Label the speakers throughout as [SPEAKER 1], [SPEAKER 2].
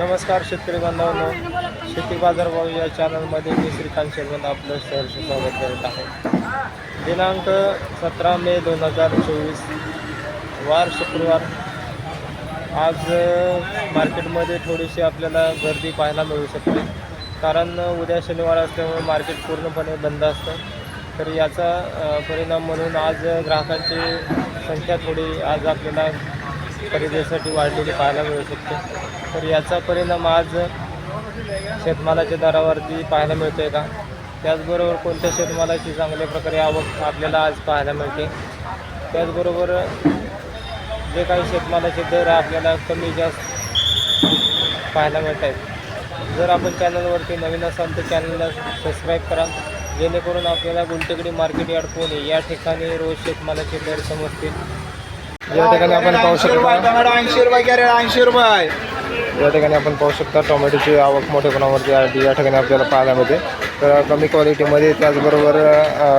[SPEAKER 1] नमस्कार शेतकरी बांधवांनो. शेती बाजारभाव या चॅनलमध्ये मी श्रीकांत शेरवंत आपलं सहर्ष स्वागत करत आहे. दिनांक सतरा मे दोन हजार चोवीस वार शुक्रवार. आज मार्केटमध्ये थोडीशी आपल्याला गर्दी पाहायला मिळू शकते. कारण उद्या शनिवार असल्यामुळे मार्केट पूर्णपणे बंद असतं. तर याचा परिणाम म्हणून आज ग्राहकांची संख्या थोडी आज आपल्याला खरेदीसाठी वाढलेली पाहायला मिळू शकते. तर याचा परिणाम आज शेतमालाच्या दरावरती पाहायला मिळतोय का? त्याचबरोबर कोणत्या शेतमालाची चांगल्या प्रकारे आवक आपल्याला आज पाहायला मिळते? त्याचबरोबर जे काही शेतमालाचे दर आपल्याला कमी जास्त पाहायला मिळत आहेत जर आपण चॅनलवरती नवीन असाल तर चॅनलला सबस्क्राईब करा. जेणेकरून आपल्याला गुलटेकडी मार्केट यार्ड पुणे या ठिकाणी रोज शेतमालाचे दर समजतील. या ठिकाणी आपण पाहू शकता.
[SPEAKER 2] ऐंशी रुपये कॅरेट ऐंशी रुपये.
[SPEAKER 1] या ठिकाणी आपण पाहू शकता टोमॅटोची आवक मोठ्या प्रमाणावरती आहे या ठिकाणी आपल्याला पाहायला मिळते तर कमी क्वालिटीमध्ये त्याचबरोबर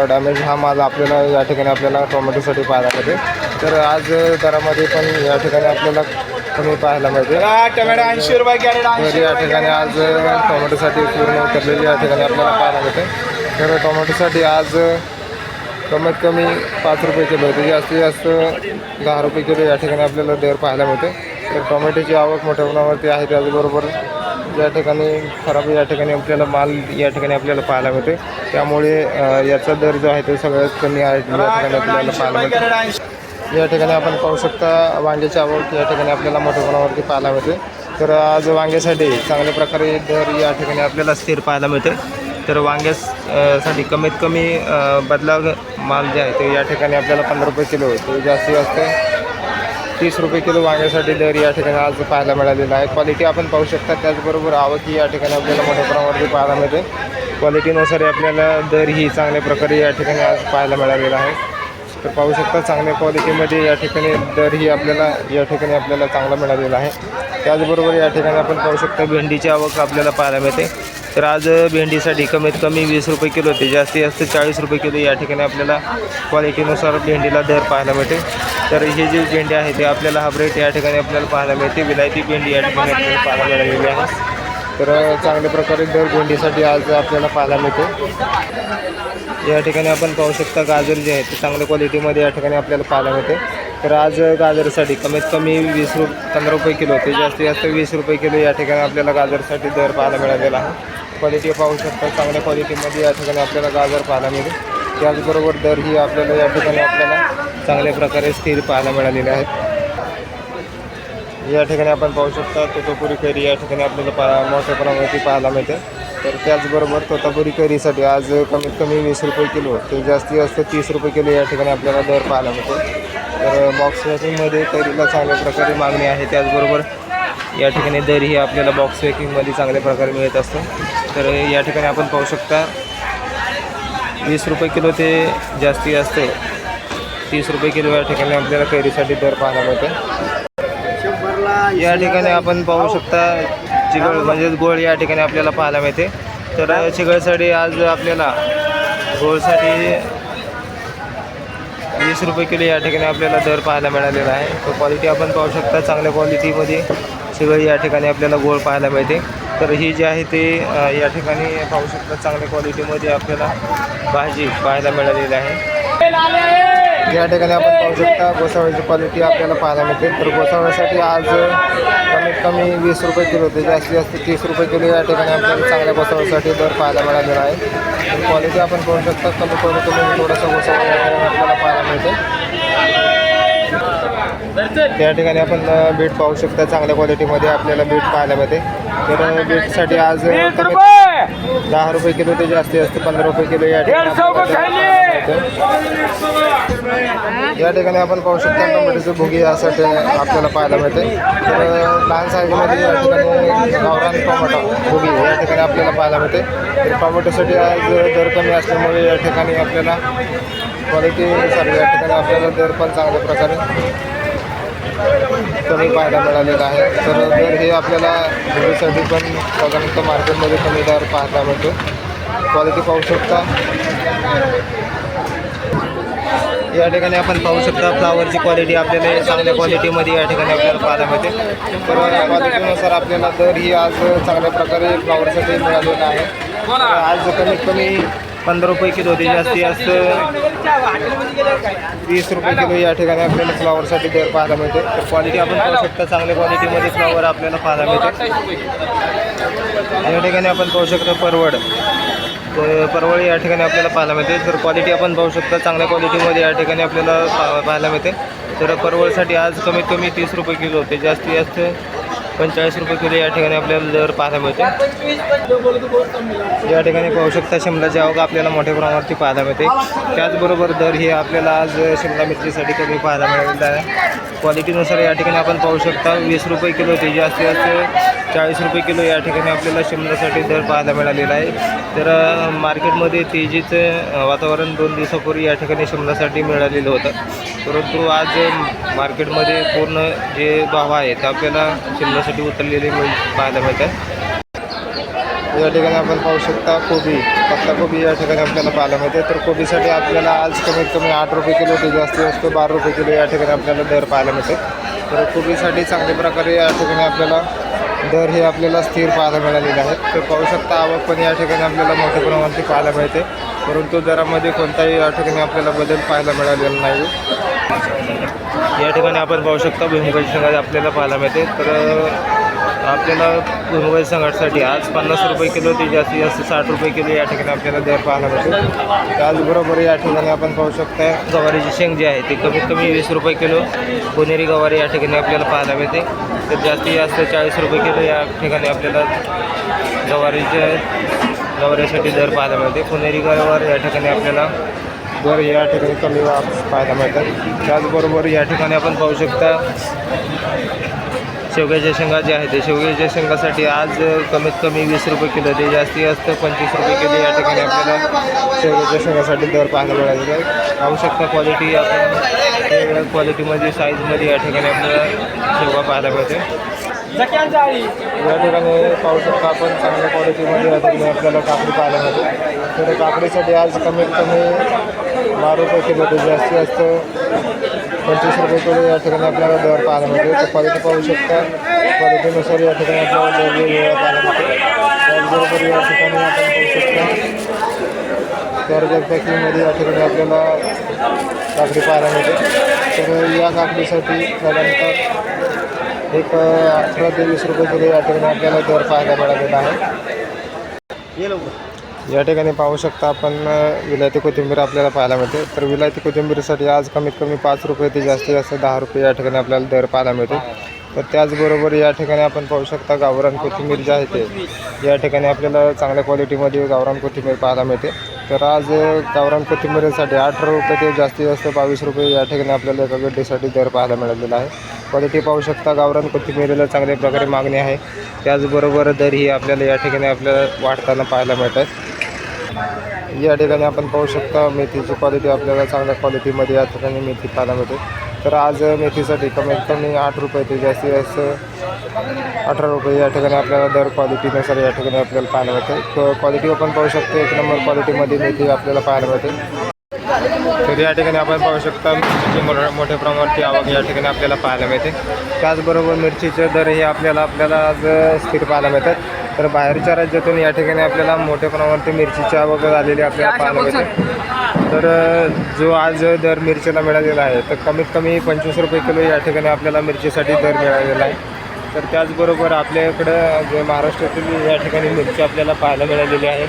[SPEAKER 1] डॅमेज हा माल आपल्याला या ठिकाणी आपल्याला टोमॅटोसाठी पाहायला मिळते तर आज दरामध्ये पण या ठिकाणी आपल्याला कमी पाहायला मिळते.
[SPEAKER 2] टोमॅटो ऐंशी रुपये कॅरेट
[SPEAKER 1] तर या ठिकाणी आज टोमॅटोसाठी पूर्ण उतरलेली या ठिकाणी आपल्याला पाहायला मिळते. तर टोमॅटोसाठी आज कमीत कमी पाच रुपये किलो आहे. जास्तीत जास्त दहा रुपये किलो या ठिकाणी आपल्याला दर पाहायला मिळते. तर टोमॅटोची आवक मोठ्या प्रमाणावरती आहे त्याचबरोबर या ठिकाणी खराब या ठिकाणी आपल्याला माल या ठिकाणी आपल्याला पाहायला मिळते. त्यामुळे याचा दर जो आहे तो सगळ्यात कमी आहे. या ठिकाणी आपल्याला पाहायला मिळते. या ठिकाणी आपण पाहू शकता वांग्याची आवक या ठिकाणी आपल्याला मोठ्या प्रमाणावरती पाहायला मिळते. तर आज वांग्यासाठी चांगल्या प्रकारे दर या ठिकाणी आपल्याला स्थिर पाहायला मिळते. तर वांग्यास साठी कमीत कमी बदलाव माल जे आहे ते या ठिकाणी आपल्याला पंधरा रुपये किलो तो जास्तीत जास्त तीस रुपये किलो वांग्यासाठी दर या ठिकाणी आज पाहायला मिळालेला आहे. क्वालिटी आपण पाहू शकता त्याचबरोबर आवक या ठिकाणी आपल्याला मोठ्या प्रमाणावरती पाहायला मिळते. क्वालिटीनुसार आपल्याला दर ही चांगल्या प्रकारे या ठिकाणी आज पाहायला मिळालेला आहे. तर पाहू शकता चांगल्या क्वालिटीमध्ये या ठिकाणी दर ही आपल्याला या ठिकाणी आपल्याला चांगला मिळालेला आहे. त्याचबरोबर या ठिकाणी आपण पाहू शकता भेंडीची आवक आपल्याला पाहायला मिळते. तर आज भेंडीसाठी कमीत कमी वीस रुपये किलो ते जास्तीत जास्त चाळीस रुपये किलो या ठिकाणी आपल्याला क्वालिटीनुसार भेंडीला दर पाहायला मिळते. तर ही जी भेंडी आहे ते आपल्याला हा रेट या ठिकाणी आपल्याला पाहायला मिळते. विलायती भेंडी या ठिकाणी आपल्याला पाहायला मिळालेली आहे. तर चांगल्या प्रकारे दर भेंडीसाठी आज आपल्याला पाहायला मिळते. या ठिकाणी आपण पाहू शकता गाजर जे आहे ते चांगल्या क्वालिटीमध्ये या ठिकाणी आपल्याला पाहायला मिळते. तर आज गाजरसाठी कमीत कमी वीस रुप पंधरा रुपये किलो ते जास्तीत जास्त वीस रुपये किलो या ठिकाणी आपल्याला गाजरसाठी दर पाहायला मिळालेला आहे. क्वालिटी पाहू शकता चांगल्या क्वालिटीमध्ये या ठिकाणी आपल्याला गाजर पाहायला मिळेल. त्याचबरोबर दर ही आपल्याला या ठिकाणी आपल्याला चांगल्या प्रकारे स्थिर पाहायला मिळालेले आहेत या ठिकाणी आपण पाहू शकता तोतापुरी कैरी या ठिकाणी आपल्याला पा मोठ्या प्रमाणावरती पाहायला मिळते. तर त्याचबरोबर तोतापुरी कैरीसाठी आज कमीत कमी वीस रुपये किलो ते जास्तीत जास्त तीस रुपये किलो या ठिकाणी आपल्याला दर पाहायला मिळतो. तर बॉक्स पॅकिंगमध्ये कैरीला चांगल्या प्रकारे मागणी आहे. त्याचबरोबर या ठिकाणी दर ही आपल्याला बॉक्स पॅकिंगमध्ये चांगल्या प्रकारे मिळत असतो. तर या ठिकाणी आपण पाहू शकता वीस रुपये किलो ते जास्ती जास्त तीस रुपये किलो या ठिकाणी आपल्याला कैरीसाठी दर पाहायला मिळतो. या ठिकाणी आपण पाहू शकता चिगळ म्हणजेच गोळ या ठिकाणी आपल्याला पाहायला मिळते. तर चिगळसाठी आज आपल्याला गोळसाठी वीस रुपये किलो या ठिकाणी आपल्याला दर पाहायला मिळालेला आहे. तो क्वालिटी आपण पाहू शकता चांगल्या क्वालिटीमध्ये चिगळ या ठिकाणी आपल्याला गोळ पाहायला मिळते. तर ही जी आहे ते या ठिकाणी पाहू शकता चांगल्या क्वालिटीमध्ये आपल्याला भाजी पाहायला मिळालेली आहे. या ठिकाणी आपण पाहू शकता गोसावळीची क्वालिटी आपल्याला पाहायला मिळते. तर गोसावळीसाठी आज कमीत कमी वीस रुपये किलो होते जास्तीत जास्त तीस रुपये किलो या ठिकाणी आपल्याला चांगल्या गोसावळीसाठी दर पाहायला मिळालेला आहे. तर क्वालिटी आपण पाहू शकता कमी क्वालिटीमध्ये थोडासा गोसावळी आपल्याला पाहायला मिळते. त्या ठिकाणी आपण बीट पाहू शकता. चांगल्या क्वालिटीमध्ये आपल्याला बीट पाहायला मिळते. तर बीटसाठी आज दहा रुपये किलो ते जास्तीत जास्त पंधरा रुपये किलो या ठिकाणी. या ठिकाणी आपण पाहू शकता टोमॅटोची भुगी यासाठी आपल्याला पाहायला मिळते. तर लहान साईजमध्ये या ठिकाणी गावरान टोमॅटो भुगी या ठिकाणी आपल्याला पाहायला मिळते. तर टोमॅटोसाठी आज दर कमी असल्यामुळे या ठिकाणी आपल्याला क्वालिटीनुसार या ठिकाणी आपल्याला दर पण चांगल्या प्रकारे कमी पाहायला मिळालेला आहे. तर दर हे आपल्याला भुगीसाठी पण साधारणतः मार्केटमध्ये कमी दर पाहायला मिळतो. क्वालिटी पाहू शकता. या ठिकाणी आपण पाहू शकता फ्लावरची क्वालिटी आपल्याला चांगल्या क्वालिटीमध्ये या ठिकाणी आपल्याला पाहायला मिळते. तर या क्वालिटीनुसार आपल्याला दर ही आज चांगल्या प्रकारे फ्लावरसाठी मिळालेला आहे. तर आज कमीत कमी पंधरा रुपये किलो होते जास्तीत जास्त वीस रुपये किलो या ठिकाणी आपल्याला फ्लावरसाठी दर पाहायला मिळते. तर क्वालिटी आपण पाहू शकता चांगल्या क्वालिटीमध्ये फ्लावर आपल्याला पाहायला मिळते. या ठिकाणी आपण पाहू शकतो परवड. तर परवड या ठिकाणी आपल्याला पाहायला मिळते. तर क्वालिटी आपण पाहू शकता चांगल्या क्वालिटीमध्ये या ठिकाणी आपल्याला पा- पाहायला मिळते. तर परवडसाठी आज कमीत कमी तीस रुपये किलो होते. जास्तीत जास्त पंचेचाळीस रुपये किलो या ठिकाणी आपल्याला दर पाहायला मिळते. या ठिकाणी पाहू शकता शिमलाची आवक आपल्याला मोठ्या प्रमाणावरती पाहायला मिळते. त्याचबरोबर दर हे आपल्याला आज शिमला मिरचीसाठी कमी पाहायला मिळालेला आहे. क्वालिटीनुसार या ठिकाणी आपण पाहू शकता वीस रुपये किलो ते जास्तीत जास्त चाळीस रुपये किलो या ठिकाणी आपल्याला शिमल्यासाठी दर पाहायला मिळालेला आहे. तर मार्केटमध्ये तेजीचं वातावरण दोन दिवसापूर्वी या ठिकाणी शिमल्यासाठी मिळालेलं होतं. परंतु आज मार्केटमध्ये पूर्ण जे भाव आहेत ते आपल्याला शिमल्यासाठी उतरलेले मिळ पाहायला मिळतात. या ठिकाणी आपण पाहू शकता कोबी. पत्ता कोबी या ठिकाणी आपल्याला पाहायला मिळते. तर कोबीसाठी आपल्याला आज कमीत कमी आठ रुपये किलो ते जास्तीत जास्त बारा रुपये किलो या ठिकाणी आपल्याला दर पाहायला मिळते. तर कोबीसाठी चांगल्या प्रकारे या ठिकाणी आपल्याला दर हे आपल्याला स्थिर पाहायला मिळालेले आहेत. तर पाहू शकता आवक पण या ठिकाणी आपल्याला मोठ्या प्रमाणात पाहायला मिळते. परंतु दरामध्ये कोणताही या ठिकाणी आपल्याला बदल पाहायला मिळालेला नाही. या ठिकाणी आपण पाहू शकता भूमिका आपल्याला पाहायला मिळते. तर आपल्याला भुईमुगाच्या संघासाठी आज पन्नास रुपये किलो ते जास्तीत जास्त साठ रुपये किलो या ठिकाणी आपल्याला दर पाहायला मिळतो त्याचबरोबर या ठिकाणी आपण पाहू शकता गवारीची शेंग जी आहे ती कमीत कमी वीस रुपये किलो पुणेरी गवारी या ठिकाणी आपल्याला पाहायला मिळते. तर जास्तीत जास्त चाळीस रुपये किलो या ठिकाणी आपल्याला गवारीच्या गवारीसाठी दर पाहायला मिळते. पुणेरी गवार या ठिकाणी आपल्याला दर या ठिकाणी कमी पाहायला मिळतात. त्याचबरोबर या ठिकाणी आपण पाहू शकता शेवग्याच्या शेंगा ज्या आहेत ते शेवग्याच्या शेंगासाठी आज कमीत कमी वीस रुपये किलो ते जास्तीत जास्त पंचवीस रुपये किलो या ठिकाणी आपल्याला शेवग्याच्या शेंगासाठी दर पाहायला मिळालेला आहे पाहू शकता क्वालिटी आपण वेगवेगळ्या क्वालिटीमध्ये साईजमध्ये या ठिकाणी आपल्याला शेवगा पाहायला मिळते. या ठिकाणी पाहू शकता आपण चांगल्या क्वालिटीमध्ये या ठिकाणी आपल्याला काकडी पाहायला मिळते. तर काकडीसाठी आज कमीत कमी बारा रुपये किलो ते जास्तीत जास्त पंचवीस रुपये किलो या ठिकाणी आपल्याला दर पाहायला मिळते. तर क्वालिटी पाहू शकता. क्वालिटीनुसार या ठिकाणी आपल्याला दर वेगवेगळा पाहायला मिळतो. त्याचबरोबर या ठिकाणी आपण पाहू शकता. कर्जत पॅकिंगमध्ये या ठिकाणी आपल्याला काकडी पाहायला मिळते. तर या काकडीसाठी साधारणतः एक अठरा ते वीस रुपये किलो या ठिकाणी आपल्याला दर पाहायला मिळालेला आहे. या ठिकाणी पाहू शकता आपण विलायती कोथिंबीर आपल्याला पाहायला मिळते. तर विलायती कोथिंबीरसाठी आज कमीत कमी पाच रुपये ते जास्तीत जास्त दहा रुपये या ठिकाणी आपल्याला दर पाहायला मिळते. तर त्याचबरोबर या ठिकाणी आपण पाहू शकता गावरान कोथिंबीर जे आहे ते या ठिकाणी आपल्याला चांगल्या क्वालिटीमध्ये गावरान कोथिंबीर पाहायला मिळते. तर आज गावरान कोथिंबीरीसाठी अठरा रुपये ते जास्तीत जास्त बावीस रुपये या ठिकाणी आपल्याला एका गड्डीसाठी दर पाहायला मिळालेला आहे. क्वालिटी पाहू शकता गावरान कोथिंबीरीला चांगल्या प्रकारे मागणी आहे. त्याचबरोबर दर ही आपल्याला या ठिकाणी आपल्याला वाढताना पाहायला मिळतात. या ठिकाणी आपण पाहू शकता मेथीची क्वालिटी आपल्याला चांगल्या क्वालिटीमध्ये या ठिकाणी मेथी पाहायला मिळते. तर आज मेथीसाठी कमीत कमी आठ रुपये ते जास्तीत जास्त अठरा रुपये या ठिकाणी आपल्याला दर क्वालिटीनुसार या ठिकाणी आपल्याला पाहायला मिळते. क्वालिटी आपण पाहू शकतो एक नंबर क्वालिटीमध्ये मेथी आपल्याला पाहायला मिळते. तर या ठिकाणी आपण पाहू शकता मिरचीची मोठ्या मोठ्या प्रमाणावरती आवक या ठिकाणी आपल्याला पाहायला मिळते. त्याचबरोबर मिरचीचे दर हे आपल्याला आपल्याला आज स्थिर पाहायला मिळतात. तर बाहेरच्या राज्यातून या ठिकाणी आपल्याला मोठ्या प्रमाणावरती मिरचीची आवक झालेली आपल्याला पाहायला मिळते. तर जो आज दर मिरचीला मिळालेला आहे तर कमीत कमी पंचवीस रुपये किलो या ठिकाणी आपल्याला मिरचीसाठी दर मिळालेला आहे. तर त्याचबरोबर आपल्याकडं जे महाराष्ट्रातील या ठिकाणी मिरची आपल्याला पाहायला मिळालेली आहे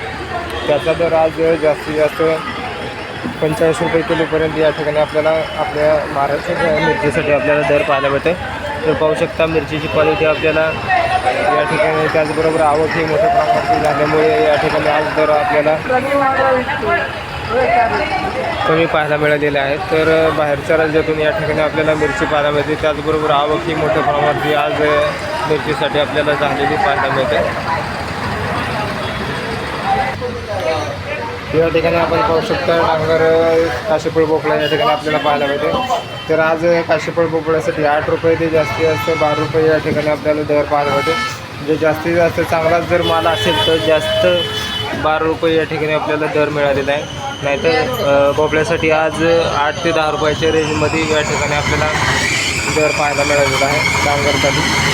[SPEAKER 1] त्याचा दर आज जास्तीत जास्त पंचेचाळीस रुपये किलोपर्यंत या ठिकाणी आपल्याला आपल्या महाराष्ट्राच्या मिरचीसाठी आपल्याला दर पाहायला मिळते तर पाहू शकता मिरचीची क्वालिटी आपल्याला या ठिकाणी त्याचबरोबर आवक ही मोठ्या प्रमाणात झाल्यामुळे या ठिकाणी आज दर आपल्याला कमी पाहायला मिळालेले आहेत. तर बाहेरच्या राज्यातून या ठिकाणी आपल्याला मिरची पाहायला मिळते. त्याचबरोबर आवक ही मोठ्या प्रमाणात जी आज मिरचीसाठी आपल्याला झालेली पाहायला मिळते. या ठिकाणी आपण पाहू शकता डांगर काशीफळ भोपळा या ठिकाणी आपल्याला पाहायला मिळते. तर आज काशीफळ भोपळ्यासाठी आठ रुपये ते जास्तीत जास्त बारा रुपये या ठिकाणी आपल्याला दर पाहायला मिळते. जे जास्तीत जास्त चांगलाच जर माल असेल तर जास्त बारा रुपये या ठिकाणी आपल्याला दर मिळालेला आहे. नाहीतर भोपळ्यासाठी आज आठ ते दहा रुपयाच्या रेंजमध्ये या ठिकाणी आपल्याला दर पाहायला मिळालेला आहे. डांगरसाठी